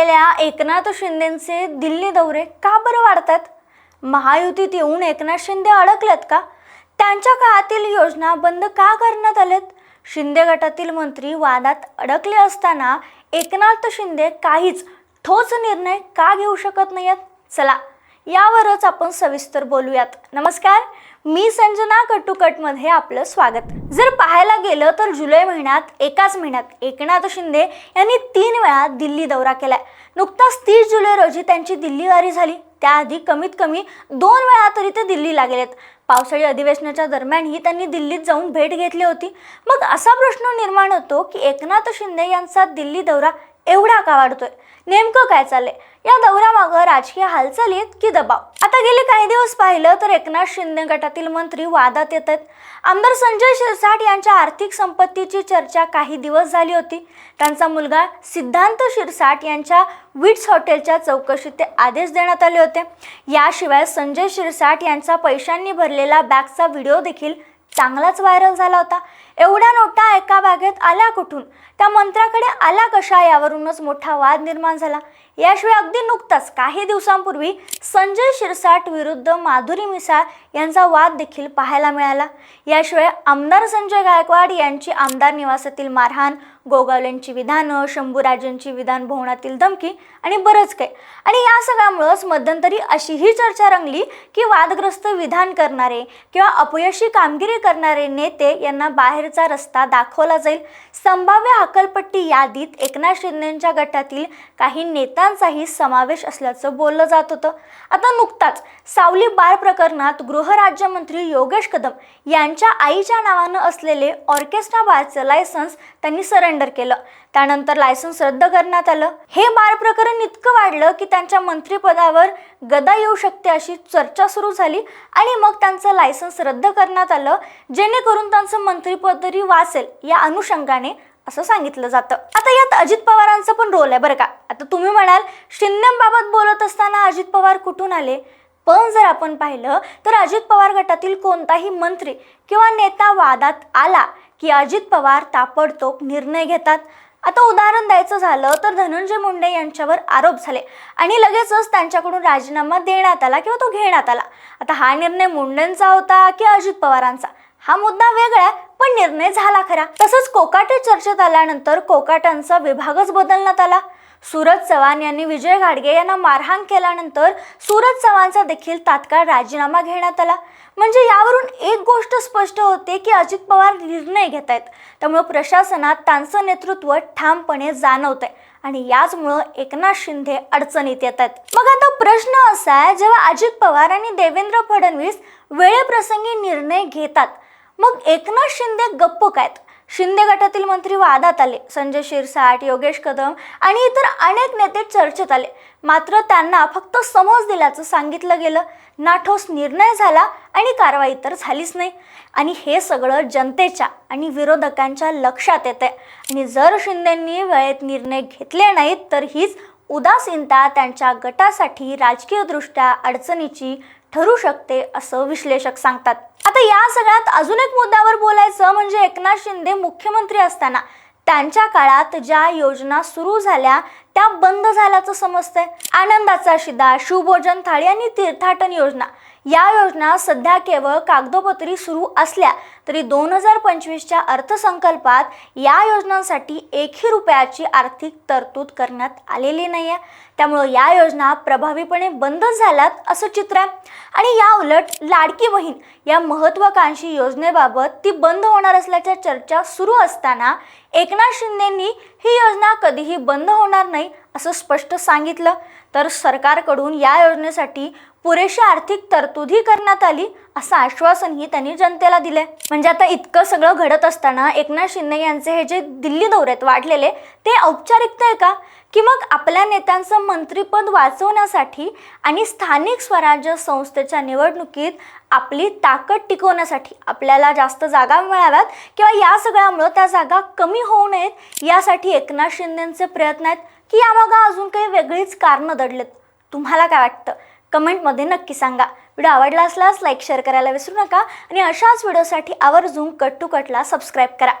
झालेल्या एकनाथ शिंदेंचे दिल्ली दौरे का बरं वाढतात? महायुतीत येऊन एकनाथ शिंदे अडकलेत का? त्यांच्या काळातील योजना बंद का करण्यात आल्यात शिंदे गटातील मंत्री वादात अडकले असताना एकनाथ शिंदे काहीच ठोस निर्णय का घेऊ शकत नाहीत? चला यावरच आपण सविस्तर बोलूयात. नमस्कार मी संजना कटुकटमध्ये आपलं स्वागत. जर पाहायला गेलं तर जुलै महिन्यात एकाच महिन्यात एकनाथ शिंदे यांनी तीन वेळा दिल्ली दौरा केलाय. नुकताच तीस जुलै रोजी त्यांची दिल्लीवारी झाली. त्याआधी कमीत कमी दोन वेळा तरी ते दिल्लीला गेलेत. पावसाळी अधिवेशनाच्या दरम्यानही त्यांनी दिल्लीत जाऊन भेट घेतली होती. मग असा प्रश्न निर्माण होतो की एकनाथ शिंदे यांचा दिल्ली दौरा एवढा का वाढतोय? नेमकं काय चाललंय? या दौऱ्यामागं राजकीय हालचाली आहेत की दबाव? आता गेले काही दिवस पाहिलं तर एकनाथ शिंदे गटातील मंत्री वादात येत आहेत. आमदार संजय शिरसाट यांच्या आर्थिक संपत्तीची चर्चा काही दिवस झाली होती. त्यांचा मुलगा सिद्धांत शिरसाट यांच्या विट्स हॉटेलच्या चौकशीत ते आदेश देण्यात आले होते. याशिवाय संजय शिरसाट यांचा पैशांनी भरलेला बॅगचा व्हिडिओ देखील चांगलाच व्हायरल झाला होता. एवढ्या नोटा एका बागेत आल्या कुठून? त्या मंत्र्याकडे आल्या कशा यावरूनच मोठा वाद निर्माण झाला. याशिवाय अगदी नुकताच काही दिवसांपूर्वी संजय शिरसाट विरुद्ध माधुरी मिसाळ यांचा वाद देखील पाहायला मिळाला. याशिवाय आमदार संजय गायकवाड यांची आमदार निवासातील मारहाण गोगावलेंची विधानं शंभूराजेंची विधान भवनातील धमकी आणि बरंच काही. आणि या सगळ्यामुळंच मध्यंतरी अशीही चर्चा रंगली की वादग्रस्त विधान करणारे किंवा अपयशी कामगिरी करणारे नेते यांना बाहेर बाहेरचा रस्ता दाखवला जाईल. संभाव्य हकलपट्टी यादीत एकनाथ शिंदेच्या गटातील काही नेत्यांचाही समावेश असल्याचं बोललं जात होतं. आता नुकताच सावली बार प्रकरणात गृहराज्यमंत्री योगेश कदम यांच्या आईच्या नावानं असलेले ऑर्केस्ट्रा बारचं लायसन्स त्यांनी सरेंडर केलं. त्यानंतर लायसन्स रद्द करण्यात आलं. हे बाळ प्रकरण इतकं वाढलं की त्यांच्या मंत्रिपदावर गदा येऊ शकते अशी चर्चा सुरू झाली आणि मग त्यांचं लायसन्स रद्द करण्यात आलं जेणेकरून त्यांचं मंत्रिपद तरी वाचेल या अनुषंगाने असं सांगितलं जातं. आता यात अजित पवारांचा पण रोल आहे बरं का. आता तुम्ही म्हणाल शिंदेबाबत बोलत असताना अजित पवार कुठून आले? पण जर आपण पाहिलं तर अजित पवार गटातील कोणताही मंत्री किंवा नेता वादात आला की अजित पवार ताबडतोब निर्णय घेतात. आता उदाहरण द्यायचं झालं तर धनंजय मुंडे यांच्यावर आरोप झाले. आणि लगेचच त्यांच्याकडून राजीनामा देण्यात आला किंवा तो घेण्यात आला. आता हा निर्णय मुंडेंचा होता की अजित पवारांचा? हा मुद्दा वेगळा आहे, पण निर्णय झाला खरा. तसंच कोकाटे चर्चेत आल्यानंतर कोकाटांचा विभागच बदलण्यात आला. सूरज चव्हाण यांनी विजय घाडगे यांना मारहाण केल्यानंतर सूरज चव्हाणचा देखील तात्काळ राजीनामा घेण्यात आला. म्हणजे यावरून एक गोष्ट स्पष्ट होते की अजित पवार निर्णय घेत आहेत त्यामुळे प्रशासनात त्यांचं नेतृत्व ठामपणे जाणवत आहे आणि याचमुळं एकनाथ शिंदे अडचणीत येत आहेत मग आता प्रश्न असा आहे जेव्हा अजित पवार आणि देवेंद्र फडणवीस वेळेप्रसंगी निर्णय घेतात मग एकनाथ शिंदे गप्प कायत? शिंदे गटातील मंत्री वादात आले. संजय शिरसाट योगेश कदम आणि इतर अनेक नेते चर्चेत आले. मात्र त्यांना फक्त समज दिल्याचं सांगितलं गेलं. ना ठोस निर्णय झाला आणि कारवाई तर झालीच नाही. आणि हे सगळं जनतेच्या आणि विरोधकांच्या लक्षात येते आणि जर शिंदेंनी वेळेत निर्णय घेतले नाहीत तर हीच उदासीनता त्यांच्या गटासाठी राजकीयदृष्ट्या अडचणीची ठरू शकते असं विश्लेषक सांगतात. आता या सगळ्यात अजून एक मुद्द्यावर बोलायचं म्हणजे एकनाथ शिंदे मुख्यमंत्री असताना त्यांच्या काळात ज्या योजना सुरू झाल्या त्या बंद झाल्याचं समजतंय. आनंदाचा शिदा शिवभोजन थाळी आणि तीर्थाटन योजना या योजना सध्या केवळ कागदोपत्री सुरू असल्या तरी दोन हजार पंचवीसच्या अर्थसंकल्पात या योजनांसाठी एकही रुपयाची आर्थिक तरतूद करण्यात आलेली नाही आहे त्यामुळं या योजना प्रभावीपणे बंद झाल्यात असं चित्र आहे. आणि या उलट लाडकी बहीण या महत्त्वाकांक्षी योजनेबाबत ती बंद होणार असल्याच्या चर्चा सुरू असताना एकनाथ शिंदेंनी ही योजना कधीही बंद होणार नाही असं स्पष्ट सांगितलं. तर सरकारकडून या योजनेसाठी पुरेशी आर्थिक तरतुदी करण्यात आली असं आश्वासनही त्यांनी जनतेला दिले म्हणजे आता इतकं सगळं घडत असताना एकनाथ शिंदे यांचे हे जे दिल्ली दौऱ्यात वाढलेले ते औपचारिकता आहे का? की मग आपल्या नेत्यांचं मंत्रिपद वाचवण्यासाठी आणि स्थानिक स्वराज्य संस्थेच्या निवडणुकीत आपली ताकद टिकवण्यासाठी आपल्याला जास्त जागा मिळाव्यात किंवा या सगळ्यामुळं त्या जागा कमी होऊ नयेत यासाठी एकनाथ शिंदेचे प्रयत्न आहेत की यामागं अजून काही वेगळीच कारणं दडलेत. तुम्हाला काय वाटतं? कमेंटमध्ये नक्की सांगा. व्हिडिओ आवडला असल्यास लाईक शेअर करायला विसरू नका आणि अशाच व्हिडिओसाठी आवर्जून कट टू कटला सबस्क्राईब करा.